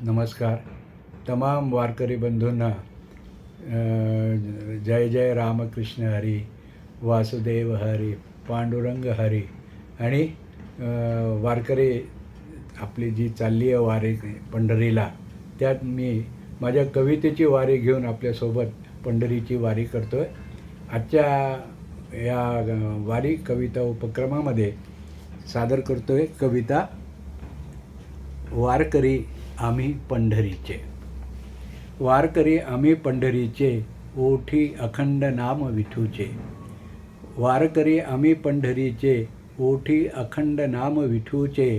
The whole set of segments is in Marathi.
नमस्कार. तमाम वारकरी बंधूंना जय जय रामकृष्ण हरी वासुदेव हरी पांडुरंग हरी आणि वारकरी आपली जी चालली आहे वारी पंढरीला त्यात मी माझ्या कवितेची वारी घेऊन आपल्यासोबत पंढरीची वारी करतो आहे आजच्या या वारी कविता उपक्रमामध्ये सादर करतो आहे कविता वारकरी आम्ही पंढरीचे. वारकरी आम्ही पंढरीचे ओठी अखंड नाम विठूचे. वारकरी आम्ही पंढरीचे ओठी अखंड नाम विठूचे.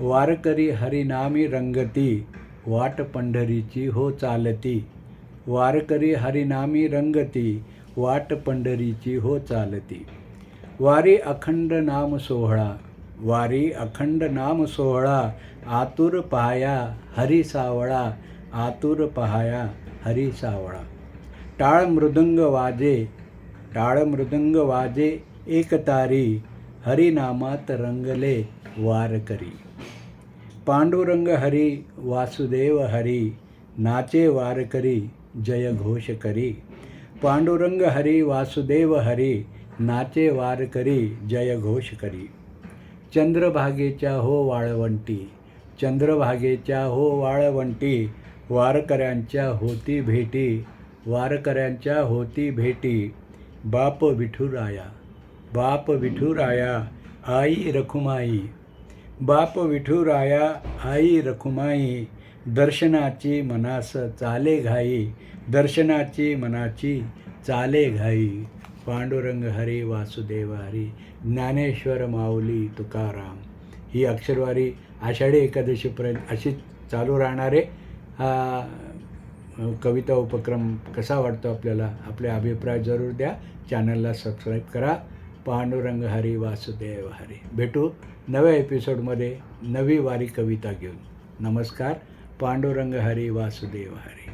वारकरी हरिनामी रंगती वाट पंढरीची हो चालती. वारकरी हरिनामी रंगती वाट पंढरीची हो चालती. वारी अखंड नाम सोहळा वारी अखंड नाम सोहळा आतुर पहाया हरी सावळा आतुर पहाया हरी सावळा टाळ मृदंग वाजे टाळ मृदंग वाजे एकतारी हरिनामात रंगले वारकरी पांडुरंग हरी वासुदेव हरी नाचे वारकरी जय घोष करी पांडुरंग हरी वासुदेव हरी नाचे वारकरी जय घोष करी चंद्रभागेच्या हो वाळवंटी चंद्रभागेच्या हो वाळवंटी वारकऱ्यांच्या होती भेटी वारकऱ्यांच्या होती भेटी. बाप विठुराया बाप विठुराया आई रखुमाई. बाप विठुराया आई रखुमाई दर्शनाची मनास चाले घाई दर्शनाची मनाची चाले घाई. पांडुरंग हरी वासुदेव हरी ज्ञानेश्वर माऊली तुकाराम. ही अक्षरवारी आषाढी एकादशीपर्यंत अशीच चालू राहणारे हा कविता उपक्रम कसा वाटतो आपल्याला? आपले अभिप्राय जरूर द्या. चॅनलला सबस्क्राईब करा. पांडुरंग हरी वासुदेव हरी. भेटू नव्या एपिसोडमध्ये नवी वारी कविता घेऊन. नमस्कार. पांडुरंग हरी वासुदेव हरी.